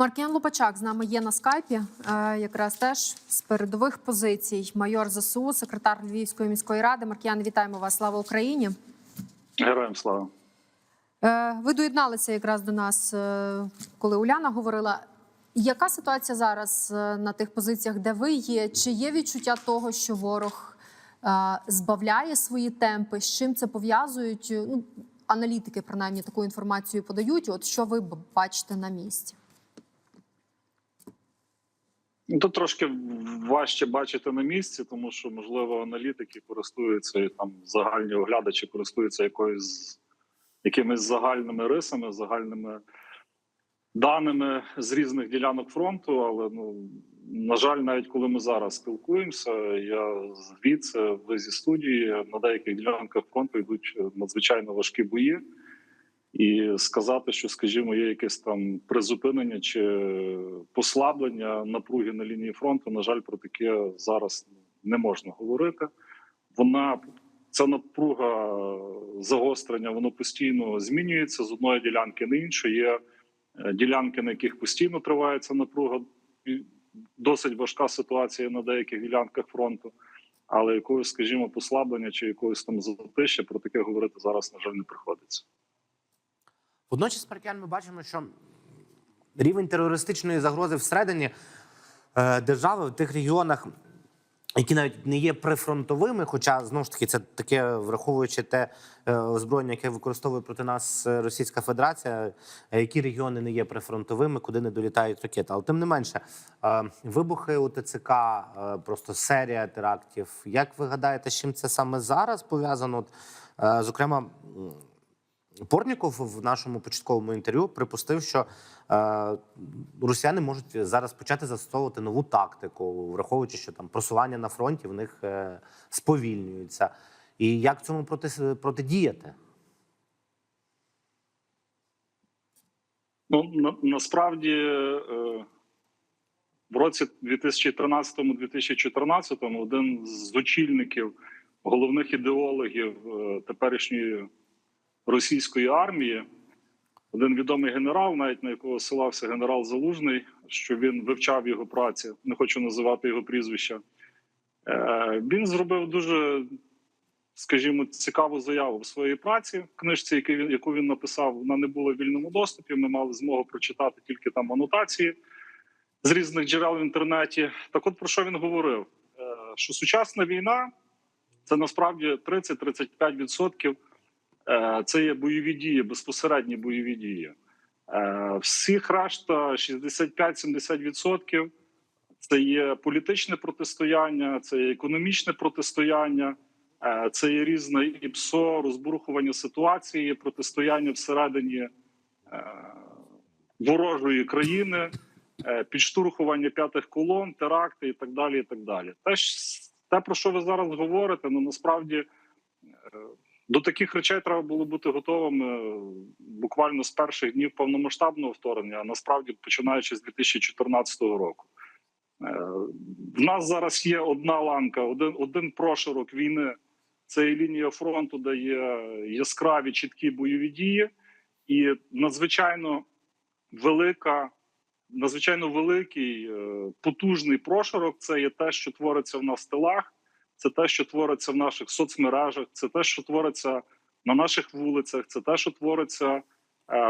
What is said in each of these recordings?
Маркіян Лупачак з нами є на скайпі, е, якраз теж з передових позицій. Майор ЗСУ, секретар Львівської міської ради. Маркіян, вітаємо вас. Слава Україні. Героям слава. Е, Ви доєдналися якраз до нас, е, коли Уляна говорила. Яка ситуація зараз на тих позиціях, де ви є? Чи є відчуття того, що ворог збавляє свої темпи? З чим це пов'язують? Ну, аналітики принаймні таку інформацію подають. От що ви бачите на місці? Ну, Тут трошки важче бачити на місці, тому що можливо аналітики користуються і там загальні оглядачі користуються якоюсь якимись загальними рисами, загальними даними з різних ділянок фронту. Але ну на жаль, навіть коли ми зараз спілкуємося, я звідси ви зі студії на деяких ділянках фронту йдуть надзвичайно важкі бої. І сказати, що, скажімо, є якесь там призупинення чи послаблення напруги на лінії фронту, на жаль, про таке зараз не можна говорити. Вона ця напруга загострення, воно постійно змінюється з одної ділянки на іншу. Є е, ділянки, на яких постійно триває ця напруга. Досить важка ситуація на деяких ділянках фронту, але якогось, скажімо, послаблення чи якогось там затища про таке говорити зараз, на жаль, не приходиться. Водночас, Паркян, ми бачимо, що рівень терористичної загрози всередині е, держави в тих регіонах, які навіть не є прифронтовими, хоча знову ж таки це таке, враховуючи те е, озброєння, яке використовує проти нас е, Російська Федерація, які регіони не є прифронтовими, куди не долітають ракети. Але тим не менше, вибухи у ТЦК, просто серія терактів. Як ви гадаєте, з чим це саме зараз пов'язано? Зокрема, Портніков в нашому початковому інтерв'ю припустив, що е, росіяни можуть зараз почати застосовувати нову тактику, враховуючи, що там просування на фронті в них е, сповільнюється. І як цьому проти, протидіяти? Ну на, насправді е, в році 2013-2014 один з очільників головних ідеологів е, теперішньої російської армії, один відомий генерал, навіть на якого ссилався генерал Залужний, що він вивчав його праці, не хочу називати його прізвища. Е, Він зробив дуже, скажімо, цікаву заяву в своїй праці. В книжці, яку він, написав, вона не була в вільному доступі. Ми мали змогу прочитати тільки там анотації з різних джерел в інтернеті. Так, от про що він говорив? Е, Що сучасна війна це насправді 30-35% Е, це є бойові дії, безпосередні бойові дії. Е, Всіх решта 65-70% це є політичне протистояння, це є економічне протистояння, е, це є різне ІПСО, розбурхування ситуації, протистояння всередині е, ворожої країни, е, підштурхування п'ятих колон, теракти і так далі. І так далі. Те, те, про що ви зараз говорите, ну насправді. До таких речей треба було бути готовими е, буквально з перших днів повномасштабного вторгнення, а насправді починаючи з 2014 року. Е, В нас зараз є одна ланка, один, один прошарок війни. Це є лінія фронту, де є яскраві чіткі бойові дії, і надзвичайно велика, надзвичайно великий е, потужний прошарок. Це є те, що твориться в нас в тилах це те, що твориться в наших соцмережах, це те, що твориться на наших вулицях, це те, що твориться е,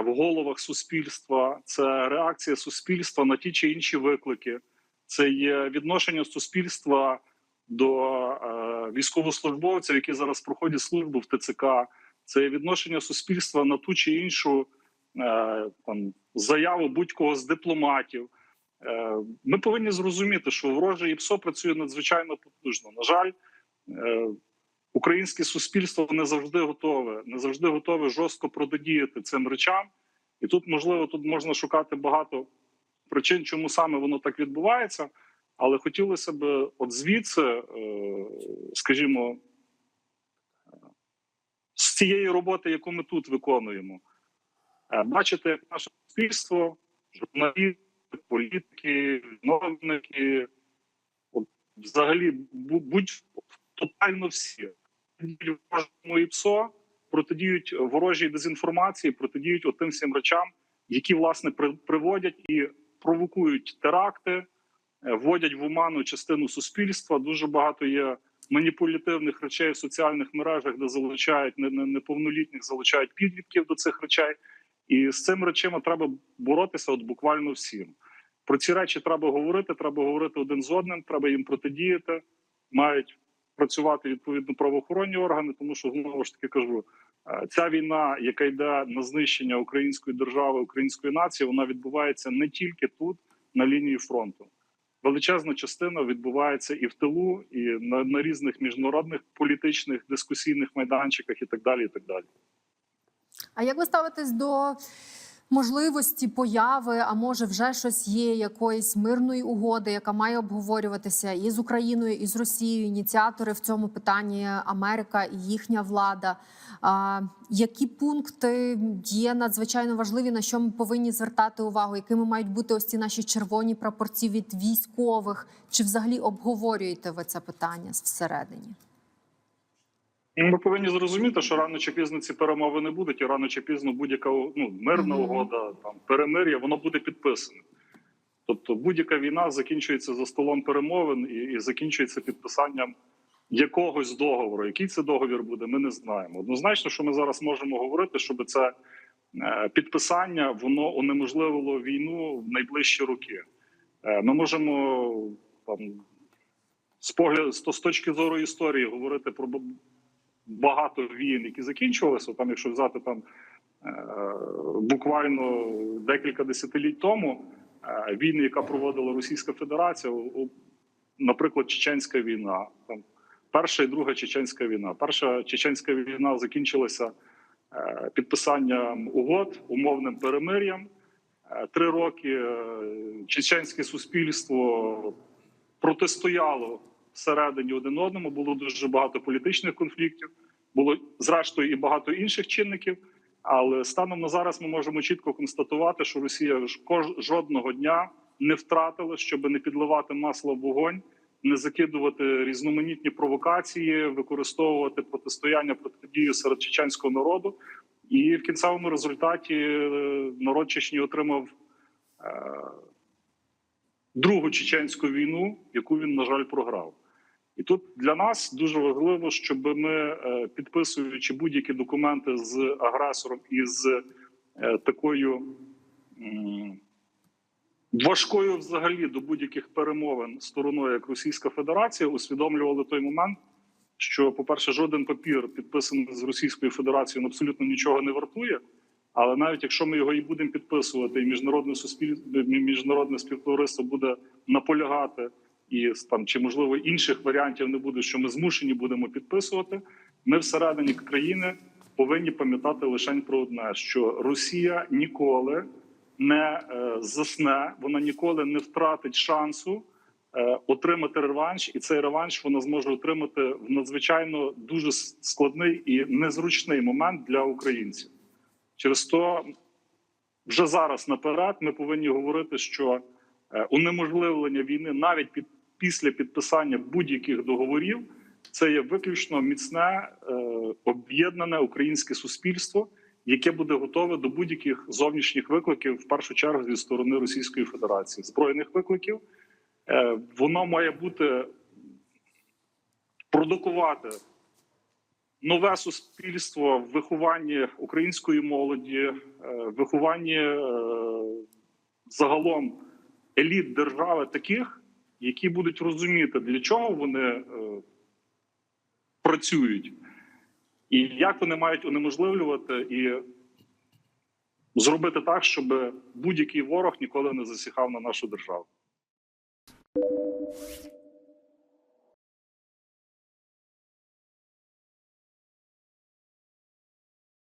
в головах суспільства, це реакція суспільства на ті чи інші виклики, це є відношення суспільства до е, військовослужбовців, які зараз проходять службу в ТЦК. Це є відношення суспільства на ту чи іншу е, там заяву будь-кого з дипломатів. Е, Ми повинні зрозуміти, що вороже ІПСО працює надзвичайно потужно. На жаль, е, українське суспільство не завжди готове, не завжди готове жорстко протидіяти цим речам. І тут, можливо, тут можна шукати багато причин, чому саме воно так відбувається. Але хотілося б от звідси, е, скажімо, з цієї роботи, яку ми тут виконуємо, бачити, наше суспільство, журналісти, політики, чиновники, взагалі бу- будь тотально всі ворожому ІПСО, протидіють ворожій дезінформації, протидіють отим всім речам, які власне при- приводять і провокують теракти, е, вводять в оману частину суспільства. Дуже багато є маніпулятивних речей в соціальних мережах, де залучають не- не- неповнолітніх, залучають підлітків до цих речей. І з цими речами треба боротися от буквально всім. Про ці речі треба говорити. Треба говорити один з одним, треба їм протидіяти. Мають працювати відповідно правоохоронні органи, тому що знову ж таки кажу: е, ця війна, яка йде на знищення української держави, української нації, вона відбувається не тільки тут, на лінії фронту. Величезна частина відбувається і в тилу, і на, на різних міжнародних політичних дискусійних майданчиках, і так далі. І так далі. А як ви ставитесь до можливості появи, а може вже щось є, якоїсь мирної угоди, яка має обговорюватися і з Україною, і з Росією? Ініціатори в цьому питанні Америка і їхня влада. А, які пункти є надзвичайно важливі, на що ми повинні звертати увагу? Якими мають бути ось ці наші червоні прапорці від військових? Чи взагалі обговорюєте ви це питання всередині? Ми повинні зрозуміти, що рано чи пізно ці перемовини будуть, і рано чи пізно будь-яка ну, мирна угода, там перемир'я, воно буде підписане. Тобто будь-яка війна закінчується за столом перемовин і, і закінчується підписанням якогось договору. Який це договір буде, ми не знаємо. Однозначно, що ми зараз можемо говорити, щоб це е, підписання воно унеможливило війну в найближчі роки. Е, ми можемо там з погляду з, точки зору історії говорити про багато війн, які закінчувалися. Там, якщо взяти там е, буквально декілька десятиліть тому, е, війни, яка проводила Російська Федерація, наприклад, Чеченська війна, там перша і друга Чеченська війна. Перша Чеченська війна закінчилася е, підписанням угод, умовним перемир'ям. Три роки чеченське суспільство протистояло всередині один одному. Було дуже багато політичних конфліктів, було зрештою і багато інших чинників. Але станом на зараз ми можемо чітко констатувати, що Росія жодного дня не втратила, щоб не підливати масло в вогонь, не закидувати різноманітні провокації, використовувати протистояння протидію серед чеченського народу. І в кінцевому результаті е, народ Чечні отримав е, другу чеченську війну, яку він, на жаль, програв. І тут для нас дуже важливо, щоб ми, е, підписуючи будь-які документи з агресором і з е, такою важкою взагалі до будь-яких перемовин стороною, як Російська Федерація, усвідомлювали той момент, що, по-перше, жоден папір, підписаний з Російською Федерацією, абсолютно нічого не вартує. Але навіть якщо ми його і будемо підписувати, і міжнародне суспільство, міжнародне співтовариство буде наполягати, і там чи можливо інших варіантів не буде, що ми змушені будемо підписувати. Ми всередині країни повинні пам'ятати лише про одне: що Росія ніколи не е, засне, вона ніколи не втратить шансу е, отримати реванш, і цей реванш вона зможе отримати в надзвичайно дуже складний і незручний момент для українців. Через то вже зараз наперед ми повинні говорити, що е, унеможливлення війни навіть під після підписання будь-яких договорів це є виключно міцне е, об'єднане українське суспільство, яке буде готове до будь-яких зовнішніх викликів, в першу чергу зі сторони Російської Федерації, збройних викликів. Е, воно має бути продукувати нове суспільство в вихованні української молоді, е, вихованні загалом еліт держави таких, які будуть розуміти, для чого вони е, працюють, і як вони мають унеможливлювати і зробити так, щоб будь-який ворог ніколи не засіхав на нашу державу.